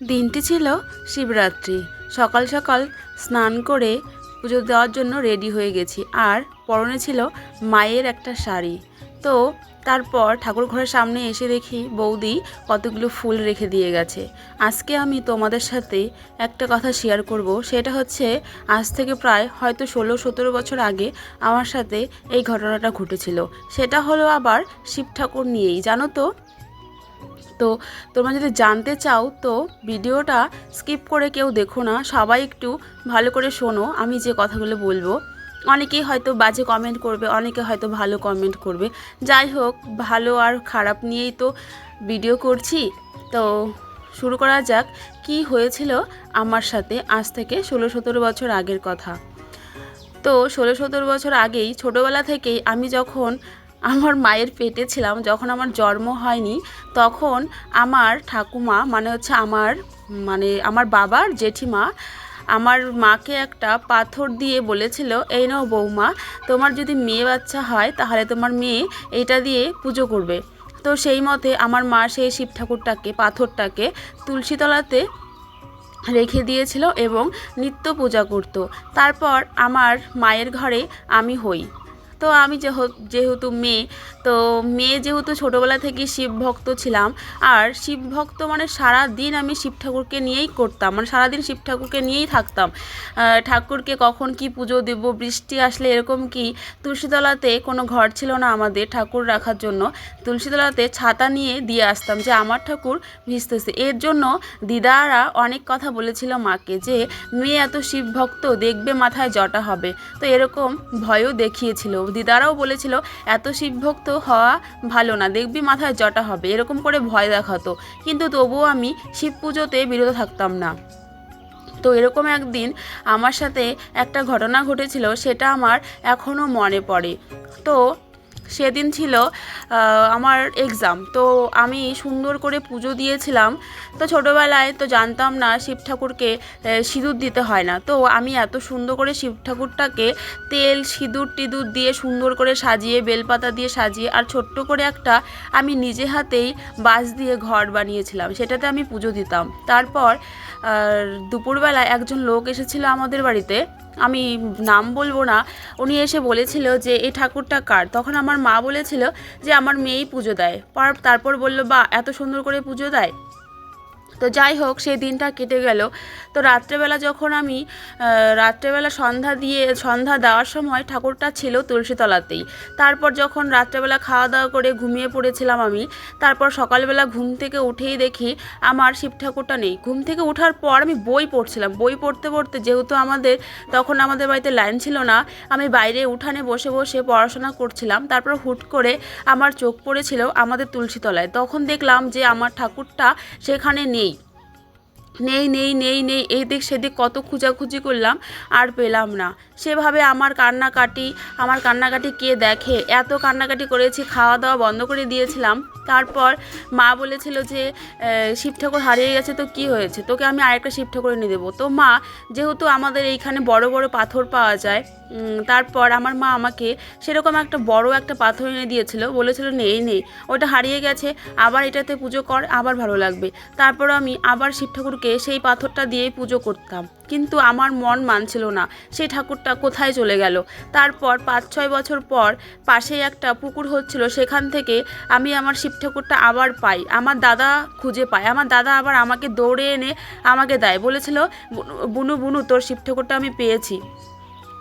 দিনটি ছিল শিবরাত্রি। সকাল সকাল স্নান করে পুজো দেওয়ার জন্য রেডি হয়ে গেছি। আর পরনে ছিল মায়ের একটা শাড়ি। তো তারপর ঠাকুর ঘরের সামনে এসে দেখি বৌদি কতগুলো ফুল রেখে দিয়ে গেছে। আজকে আমি তোমাদের সাথে একটা কথা শেয়ার করব। সেটা হচ্ছে, আজ থেকে প্রায় হয়তো ষোলো সতেরো বছর আগে আমার সাথে এই ঘটনাটা ঘটেছিল। সেটা হলো আবার শিব ঠাকুর নিয়েই। জানো তো তো তোমরা যদি জানতে চাও, তো ভিডিওটা স্কিপ করে কেউ দেখো না, সবাই একটু ভালো করে শোনো, আমি যে কথাগুলো বলব। অনেকেই হয়তো বাজে কমেন্ট করবে, অনেকে হয়তো ভালো কমেন্ট করবে। যাই হোক, ভালো আর খারাপ নিয়েই তো ভিডিও করছি। তো শুরু করা যাক, কি হয়েছিল আমার সাথে আজ থেকে ষোলো সতেরো বছর আগের কথা। তো ষোলো সতেরো বছর আগেই, ছোটোবেলা থেকেই আমি যখন আমার মায়ের পেটে ছিলাম, যখন আমার জন্ম হয়নি, তখন আমার ঠাকুমা মানে হচ্ছে আমার মানে আমার বাবার জেঠিমা, আমার মাকে একটা পাথর দিয়ে বলেছিল, এই নাও বৌমা, তোমার যদি মেয়ে বাচ্চা হয়, তাহলে তোমার মেয়ে এটা দিয়ে পুজো করবে। তো সেই মতে আমার মা সেই শিব ঠাকুরটাকে, পাথরটাকে তুলসীতলাতে রেখে দিয়েছিল এবং নিত্য পূজা করত। তারপর আমার মায়ের ঘরে আমি হই। তো আমি যেহ- যেহেতু মেয়ে, তো মেয়ে যেহেতু ছোটোবেলা থেকে শিব ভক্ত ছিলাম, আর শিব ভক্ত মানে সারা দিন আমি শিব ঠাকুরকে নিয়েই করতাম মানে সারাদিন শিব ঠাকুরকে নিয়েই থাকতাম। ঠাকুরকে কখন কি পুজো দেব, বৃষ্টি আসলে এরকম কি, তুলসীতলাতে কোনো ঘর ছিল না আমাদের ঠাকুর রাখার জন্য, তুলসীতলাতে ছাতা নিয়ে দিয়ে আসতাম যে আমার ঠাকুর ভিজতেছে। এর জন্য দিদারা অনেক কথা বলেছিল মাকে যে, মেয়ে এত শিব ভক্ত, দেখবে মাথায় জটা হবে। তো এরকম ভয়ও দেখিয়েছিল। দিদারাও বলেছিল, এত শিবভক্ত হওয়া ভালো না, দেখবি মাথায় জটা হবে। এরকম করে ভয় দেখাতো। কিন্তু তবুও আমি শিব পুজোতে বিরত থাকতাম না। তো এরকম একদিন আমার সাথে একটা ঘটনা ঘটেছিল, সেটা আমার এখনও মনে পড়ে। তো সেদিন ছিল আমার এক্সাম তো আমি সুন্দর করে পুজো দিয়েছিলাম। তো ছোটোবেলায় তো জানতাম না শিব ঠাকুরকে সিঁদুর দিতে হয় না। তো আমি এত সুন্দর করে শিব ঠাকুরটাকে তেল, সিঁদুর টিঁদুর দিয়ে সুন্দর করে সাজিয়ে, বেলপাতা দিয়ে সাজিয়ে আর ছোট্ট করে একটা আমি নিজে হাতেই বাঁশ দিয়ে ঘর বানিয়েছিলাম। সেটাতে আমি পুজো দিতাম। তারপর দুপুরবেলায় একজন লোক এসেছিল আমাদের বাড়িতে। আমি নাম বলব না, উনি এসে বলেছিল যে, এই ঠাকুরটা কার? তখন আমার মা বলেছিল যে, আমার মেয়েই পুজো দেয়। পর- তারপর বলল বা এত সুন্দর করে পুজো দেয়? তো যাই হোক, সেই দিনটা কেটে গেল। তো রাত্রেবেলা যখন আমি রাত্রেবেলা সন্ধ্যা দিয়ে, সন্ধ্যা দেওয়ার সময় ঠাকুরটা ছিল তুলসীতলাতেই। তারপর যখন রাত্রেবেলা খাওয়া দাওয়া করে ঘুমিয়ে পড়েছিলাম আমি, তারপর সকালবেলা ঘুম থেকে উঠেই দেখি আমার শিব ঠাকুরটা নেই। ঘুম থেকে ওঠার পর আমি বই পড়ছিলাম। বই পড়তে পড়তে যেহেতু আমাদের, তখন আমাদের বাড়িতে লাইন ছিল না, আমি বাইরে উঠানে বসে বসে পড়াশোনা করছিলাম। তারপর হুট করে আমার চোখ পড়েছিল আমাদের তুলসীতলায়। তখন দেখলাম যে আমার ঠাকুরটা সেখানে নেই। নেই নেই নেই নেই এই দিক সেদিক কত খোঁজাখুঁজি করলাম আর পেলাম না। সেভাবে আমার কান্নাকাটি আমার কান্নাকাটি কে দেখে? এত কান্নাকাটি করেছি খাওয়া দাওয়া বন্ধ করে দিয়েছিলাম। তারপর মা বলেছিল যে শিব ঠাকুর হারিয়ে গেছে, তো কি হয়েছে? তোকে আমি আরেকটা শিব ঠাকুর এনে দেবো। তো মা, যেহেতু আমাদের এইখানে বড় বড় পাথর পাওয়া যায় তারপর আমার মা আমাকে সেরকম একটা বড় একটা পাথর এনে দিয়েছিল, বলেছিল, নেই নেই, ওটা হারিয়ে গেছে, আবার এটাতে পুজো কর, আবার ভালো লাগবে। তারপর আমি আবার শিব ঠাকুরকে সেই পাথরটা দিয়েই পুজো করতাম। কিন্তু আমার মন মানছিল না সেই ঠাকুরটা কোথায় চলে গেল। তারপর পাঁচ ছয় বছর পর পাশেই একটা পুকুর হচ্ছিল সেখান থেকে আমি আমার শিব ঠাকুরটা আবার পাই। আমার দাদা খুঁজে পায়। আমার দাদা আবার আমাকে দৌড়ে এনে আমাকে দেয়। বলেছিল "বুনু, বুনু বুনু তোর শিব ঠাকুরটা আমি পেয়েছি।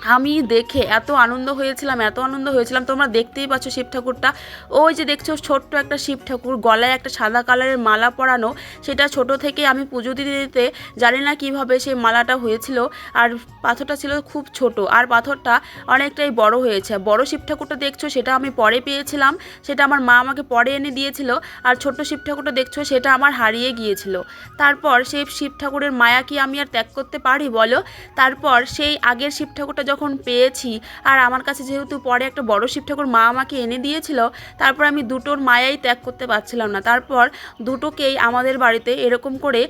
আমি দেখে এত আনন্দ হয়েছিলাম, এত আনন্দ হয়েছিলাম। তোমরা দেখতেই পাচ্ছ শিব ঠাকুরটা। ওই যে দেখছ, ছোট্ট একটা শিব ঠাকুর, গলায় একটা সাদা কালারের মালা পরানো। সেটা ছোট থেকে আমি পুজো দিতে দিতে জানি না কীভাবে সেই মালাটা হয়েছিল। আর পাথরটা ছিল খুব ছোট। আর পাথরটা অনেকটাই বড় হয়েছে। বড় শিব ঠাকুরটা দেখছ, সেটা আমি পরে পেয়েছিলাম। সেটা আমার মা আমাকে পরে এনে দিয়েছিল। আর ছোট্ট শিব ঠাকুরটা দেখছ, সেটা আমার হারিয়ে গিয়েছিল। তারপর সেই শিব ঠাকুরের মায়া কি আমি আর ত্যাগ করতে পারি বলো? তারপর সেই আগের শিব ঠাকুরটা যখন পেয়েছি, আর আমার কাছে যেহেতু পরে একটা বড় শিব ঠাকুর মা আমাকে এনে দিয়েছিল, তারপর আমি দুটোর মায়াই ত্যাগ করতে পারছিলাম না। তারপর দুটোকেই আমাদের বাড়িতে এরকম করে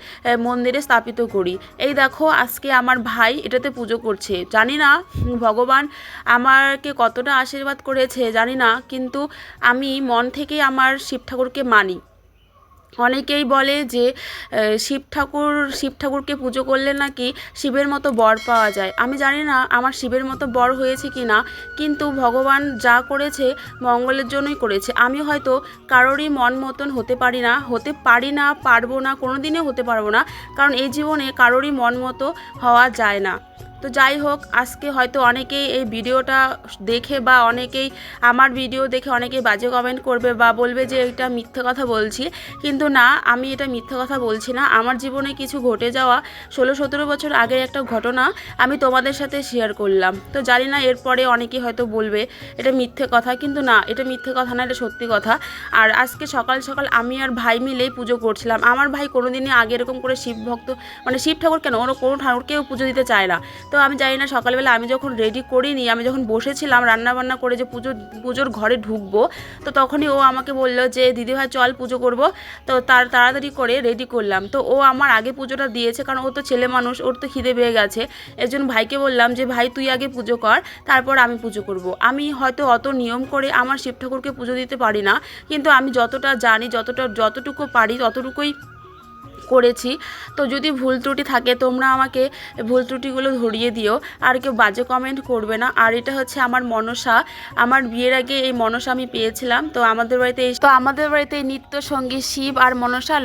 মন্দিরে স্থাপিত করি। এই দেখো, আজকে আমার ভাই এটাতে পুজো করছে। জানি না, ভগবান আমাকে কতটা আশীর্বাদ করেছে, জানি না, কিন্তু আমি মন থেকেই আমার শিব ঠাকুরকে মানি। অনেকেই বলে যে শিব ঠাকুর, শিব ঠাকুরকে পুজো করলে নাকি শিবের মতো বর পাওয়া যায়। আমি জানি না আমার শিবের মতো বর হয়েছে কি না কিন্তু ভগবান যা করেছে মঙ্গলের জন্যই করেছে। আমি হয়তো কারোরই মন মতন হতে পারি না, হতে পারি না, পারব না কোনো দিনে হতে পারব না, কারণ এই জীবনে কারোরই মন মতো হওয়া যায় না। তো যাই হোক, আজকে হয়তো অনেকেই এই ভিডিওটা দেখে বা অনেকেই আমার ভিডিও দেখে অনেকেই বাজে কমেন্ট করবে বা বলবে যে এটা মিথ্যে কথা বলছি। কিন্তু না, আমি এটা মিথ্যে কথা বলছি না। আমার জীবনে কিছু ঘটে যাওয়া ষোলো সতেরো বছর আগের একটা ঘটনা আমি তোমাদের সাথে শেয়ার করলাম। তো জানি না, এরপরে অনেকেই হয়তো বলবে, এটা মিথ্যে কথা। কিন্তু না, এটা মিথ্যে কথা না, এটা সত্যি কথা। আর আজকে সকাল সকাল আমি আর ভাই মিলেই পুজো করছিলাম। আমার ভাই কোনোদিনই আগে এরকম করে শিব ভক্ত মানে শিব ঠাকুর কেন? ওরা কোনো ঠাকুরকেও পুজো দিতে চায় না। তো আমি জানি না, সকালবেলা আমি যখন রেডি করিনি, আমি যখন বসেছিলাম রান্না বান্না করে যে পুজো পুজোর ঘরে ঢুকবো, তো তখনই ও আমাকে বলল যে দিদিভাই চল পুজো করব। তো তার তাড়াতাড়ি করে রেডি করলাম। তো ও আমার আগে পুজোটা দিয়েছে, কারণ ও তো ছেলে মানুষ, ওর তো খিদে পেয়ে গেছে। একজন ভাইকে বললাম যে, ভাই, তুই আগে পুজো কর, তারপর আমি পুজো করব। আমি হয়তো অত নিয়ম করে আমার শিব ঠাকুরকে পুজো দিতে পারি না, কিন্তু আমি যতটা জানি, যতটা, যতটুকু পারি, ততটুকুই করেছি। তো যদি ভুল ত্রুটি থাকে, তোমরা আমাকে ভুল ত্রুটিগুলো ধরিয়ে দিও। আর কেউ বাজে কমেন্ট করবে না। আর এটা হচ্ছে আমার মনসা। আমার বিয়ের আগে এই মনসা আমি পেয়েছিলাম। তো আমাদের বাড়িতে তো আমাদের বাড়িতে এই নিত্য সঙ্গী শিব আর মনসা